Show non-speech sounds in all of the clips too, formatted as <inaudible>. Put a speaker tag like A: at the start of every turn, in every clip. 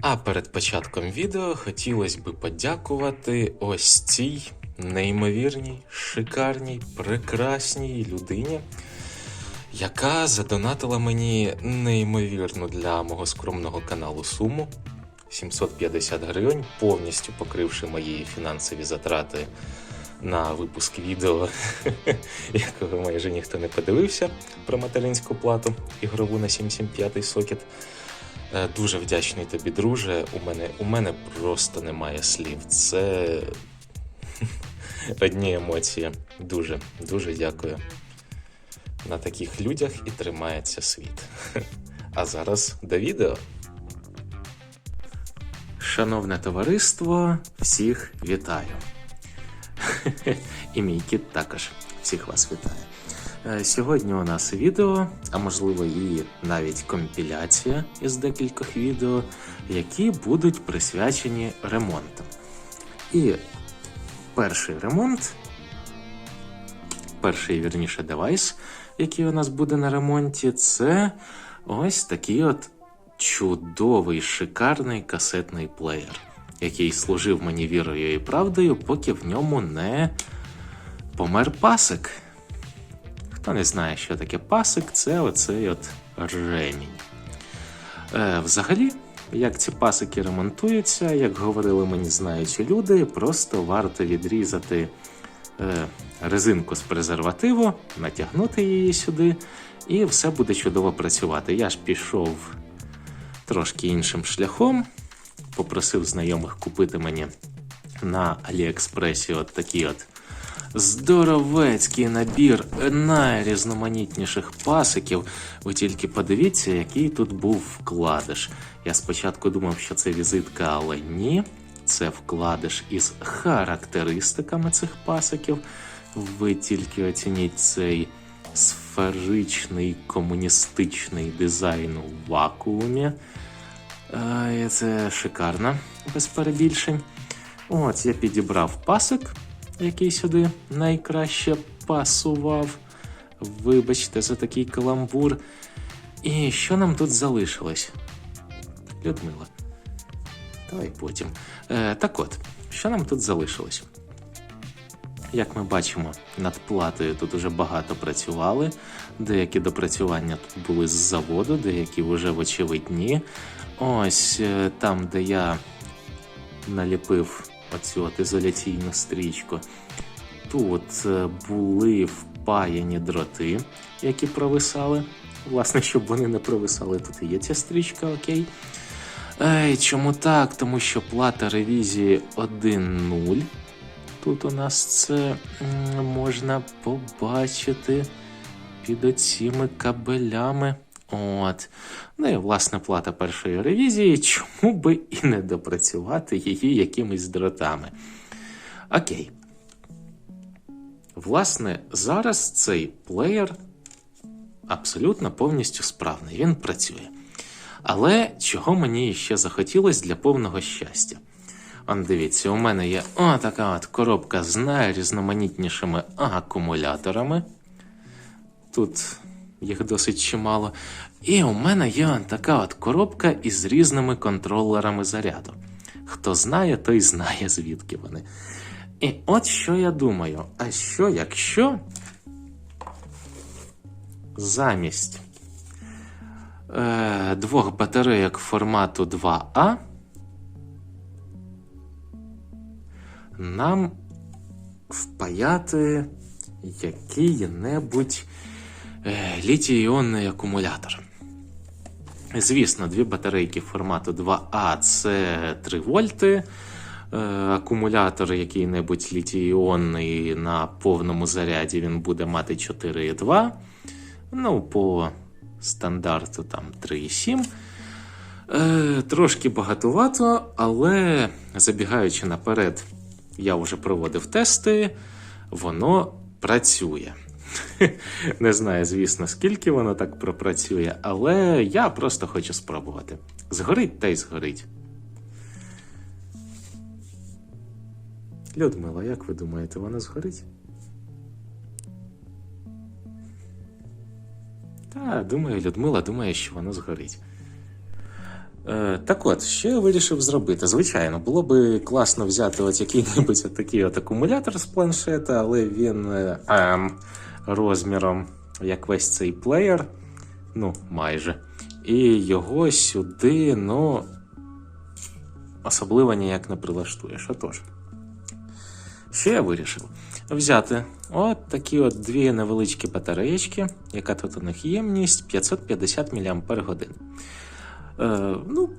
A: А перед початком відео хотілося б подякувати ось цій неймовірній, шикарній, прекрасній людині, яка задонатила мені неймовірну для мого скромного каналу суму 750 гривень, повністю покривши мої фінансові затрати на випуск відео, <laughs> якого майже ніхто не подивився про материнську плату ігрову на 775 сокет. Е, Дуже вдячний тобі, друже. У мене, у мене просто немає слів. Це <laughs> одні емоції. Дуже, дуже дякую. На таких людях і тримається світ. <laughs> А зараз до відео. Шановне товариство, всіх вітаю. <laughs> І мій кіт також всіх вас вітає. Е, Сьогодні у нас відео, а можливо і навіть компіляція із декількох відео, які будуть присвячені ремонтам. І перший ремонт, перший вірніше девайс, який у нас буде на ремонті, це ось такий от чудовий, шикарний касетний плеєр, який служив мені вірою і правдою, поки в ньому не помер пасик. Хто не знає, що таке пасик, це оцей от ремінь. Е, взагалі, як ці пасики ремонтуються, як говорили мені знаючі люди, просто варто відрізати е, резинку з презервативу, натягнути її сюди, і все буде чудово працювати. Я ж пішов трошки іншим шляхом, попросив знайомих купити мені на Аліекспресі от такий от здоровецький набір найрізноманітніших пасиків. Ви тільки подивіться, який тут був вкладиш. Я спочатку думав, що це візитка, але ні. Це вкладиш із характеристиками цих пасиків. Ви тільки оцініть цей сферичний комуністичний дизайн у вакуумі. Це шикарно, без перебільшень. От я підібрав пасик, який сюди найкраще пасував. Вибачте, за такий каламбур. І що нам тут залишилось? Людмила. Давай потім. Е, так от, що нам тут залишилось? Як ми бачимо, над платою тут уже багато працювали. Деякі допрацювання тут були з заводу, деякі вже вочевидь ні. Ось е, там, де я наліпив оцю от ізоляційну стрічку. Тут е, були впаяні дроти, які провисали. Власне, щоб вони не провисали, тут і є ця стрічка, окей. Ей, чому так? Тому що плата ревізії 1.0. Тут у нас це можна побачити під оціми кабелями. От. Ну і власне плата першої ревізії, чому би і не допрацювати її якимись дротами. Окей. Власне, зараз цей плеєр абсолютно повністю справний, він працює. Але чого мені ще захотілося для повного щастя? Он дивіться, у мене є о, така от коробка з найрізноманітнішими акумуляторами. Тут їх досить чимало. І у мене є така от коробка із різними контролерами заряду. Хто знає, той знає, звідки вони. І от що я думаю: а що якщо замість е, двох батарейок формату 2А нам впаяти який-небудь літій-іонний акумулятор. Звісно, дві батарейки формату 2А це 3 вольти. Е, акумулятор який-небудь літій-іонний на повному заряді він буде мати 4,2. Ну, по стандарту там 3,7. Е, трошки багатувато, але забігаючи наперед, я вже проводив тести, воно працює. <laughs> Не знаю, звісно, скільки воно так пропрацює, але я просто хочу спробувати. Згорить та й згорить. Людмила, як ви думаєте, воно згорить? Та, думаю, Людмила думає, що воно згорить. Е, так от, що я вирішив зробити? Звичайно, було би класно взяти от який-небудь от такий от акумулятор з планшета, але він е, ем, розміром як весь цей плеєр, ну, майже. І його сюди, ну, особливо ніяк не прилаштуєш. Отож. Що я вирішив? Взяти от такі от дві невеличкі батареєчки, яка тут у них ємність 550 мАч. Е, ну,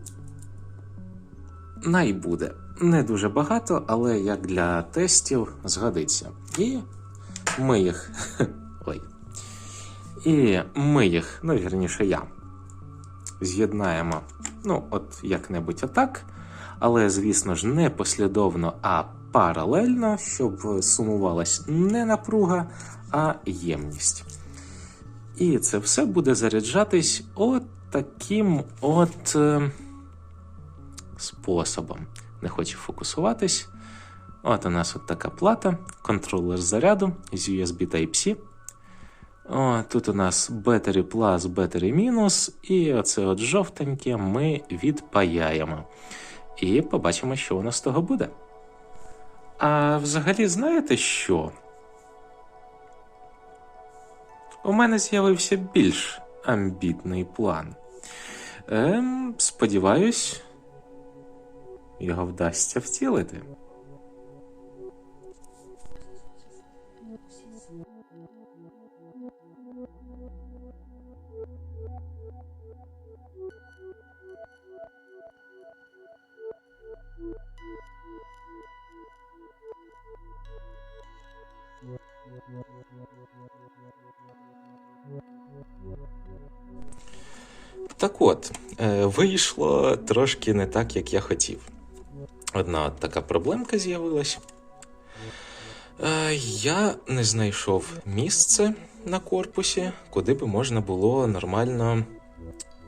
A: най буде. Не дуже багато, але як для тестів згодиться. І ми їх. <laughs> Ой. І ми їх, ну, вірніше, я. З'єднаємо, ну, от як-небудь отак. Але, звісно ж, не послідовно, а паралельно, щоб сумувалась не напруга, а ємність. І це все буде заряджатись от таким от е, способом. Не хочу фокусуватись. От у нас от така плата, контролер заряду з USB Type-C. О, тут у нас Battery Plus, Battery мінус, і оце от жовтеньке ми відпаяємо. І побачимо, що у нас з того буде. А взагалі, знаєте що? У мене з'явився більш амбітний план. Ем, сподіваюсь, його вдасться втілити. Так от, е, вийшло трошки не так, як я хотів. Одна така проблемка з'явилась. Е, Я не знайшов місце на корпусі, куди би можна було нормально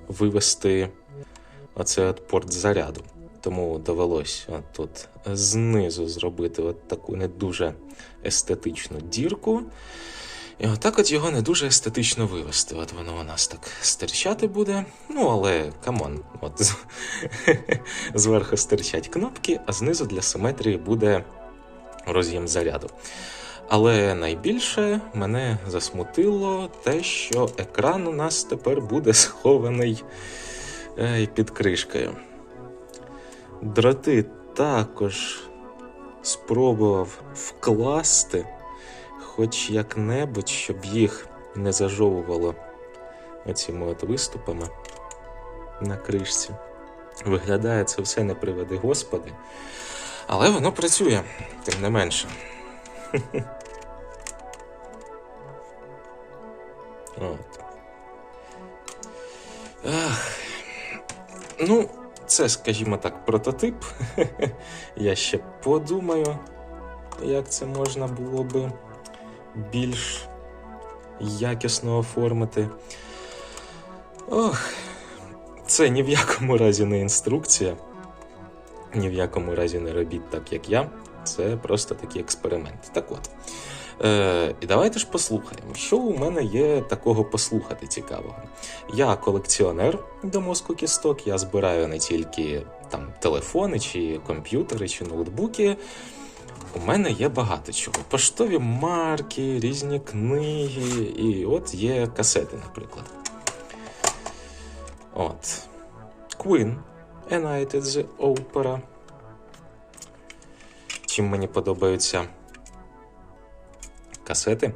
A: вивести оцей от порт заряду. Тому довелось тут знизу зробити от таку не дуже естетичну дірку. І отак от його не дуже естетично вивести. От воно у нас так стирчати буде. Ну, але камон, от <laughs> зверху стирчать кнопки, а знизу для симетрії буде роз'єм заряду. Але найбільше мене засмутило те, що екран у нас тепер буде схований е, під кришкою. Дроти також спробував вкласти хоч як-небудь, щоб їх не зажовувало оціми от виступами на кришці. Виглядає це все не приведи Господи, але воно працює, тим не менше. <laughs> От. Ах. Ну, це, скажімо так, прототип. <laughs> Я ще подумаю, як це можна було би більш якісно оформити. Ох, це ні в якому разі не інструкція. Ні в якому разі не робіть так, як я. Це просто такий експеримент. Так от. Е, і давайте ж послухаємо, що у мене є такого послухати цікавого. Я колекціонер до мозку кісток, я збираю не тільки там телефони, чи комп'ютери, чи ноутбуки. У мене є багато чого. Поштові марки, різні книги, і от є касети, наприклад. От. Queen, A the Opera. Чим мені подобаються касети,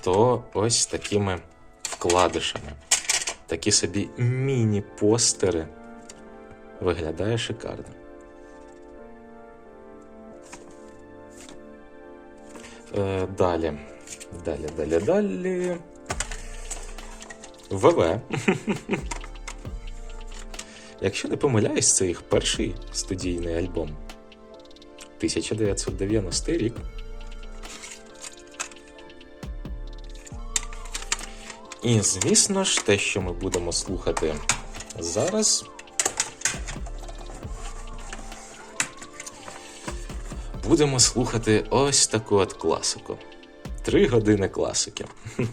A: то ось такими вкладишами. Такі собі міні-постери. Виглядає шикарно. Е, далі. Далі, далі, далі. ВВ. <laughs> Якщо не помиляюсь, це їх перший студійний альбом. 1990 рік. І, звісно ж, те, що ми будемо слухати зараз. Будемо слухати ось таку от класику. Три години класики. <laughs>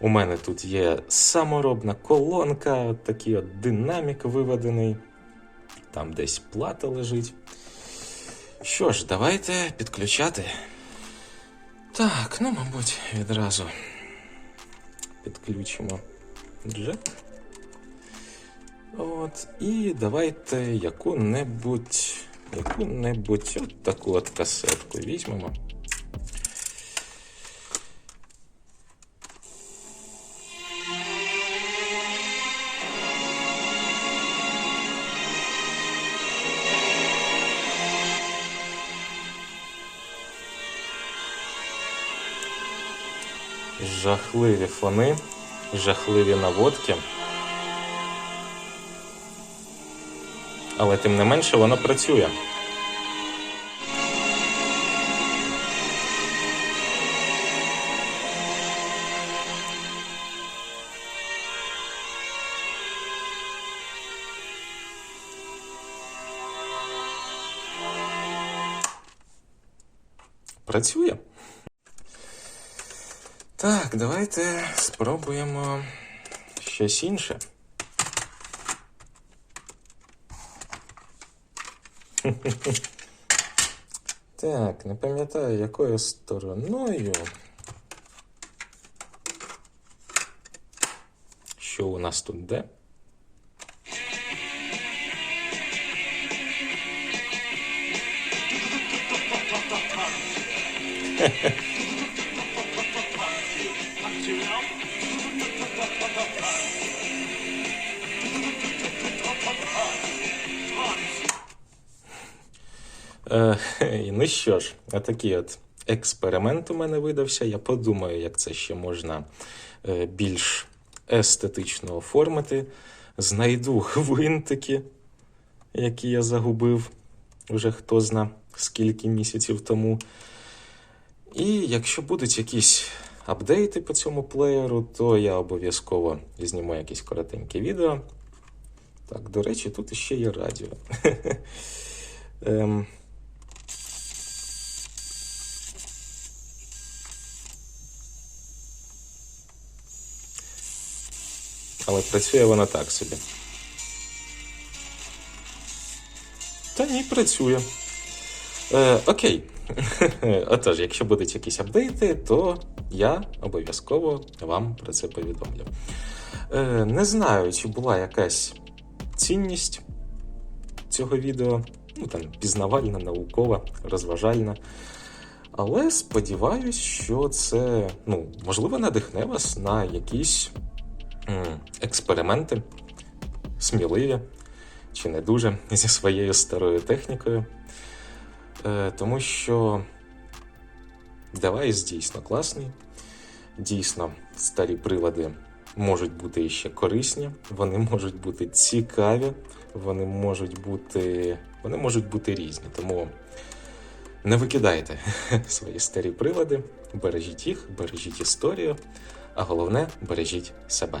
A: У мене тут є саморобна колонка, от такий от динамік виведений. Там десь плата лежить. Що ж, давайте підключати. Так, ну, мабуть, відразу підключимо джек. От, і давайте яку-небудь, яку-небудь от таку от касетку візьмемо. Жахливі фони, жахливі наводки. Але тим не менше воно працює. Працює. Так, давайте спробуємо щось інше. <laughs> Так, не пам'ятаю, якою стороною. Що у нас тут де? Е, <laughs> <laughs> ну що ж, отакий от експеримент у мене видався. Я подумаю, як це ще можна е, більш естетично оформити. Знайду гвинтики, які я загубив вже хто зна скільки місяців тому. І якщо будуть якісь апдейти по цьому плеєру, то я обов'язково зніму якесь коротеньке відео. Так, до речі, тут іще є радіо. <laughs> Але працює вона так собі. Та ні, працює. Е, окей. <laughs> Отож, якщо будуть якісь апдейти, то я обов'язково вам про це повідомлю. Е, не знаю, чи була якась цінність цього відео, ну там пізнавальна, наукова, розважальна. Але сподіваюсь, що це ну, можливо надихне вас на якісь експерименти, сміливі чи не дуже зі своєю старою технікою. Е, тому що девайс дійсно класний. Дійсно, старі прилади можуть бути іще корисні, вони можуть бути цікаві, вони можуть бути, вони можуть бути різні. Тому не викидайте <laughs> свої старі прилади, бережіть їх, бережіть історію, а головне бережіть себе.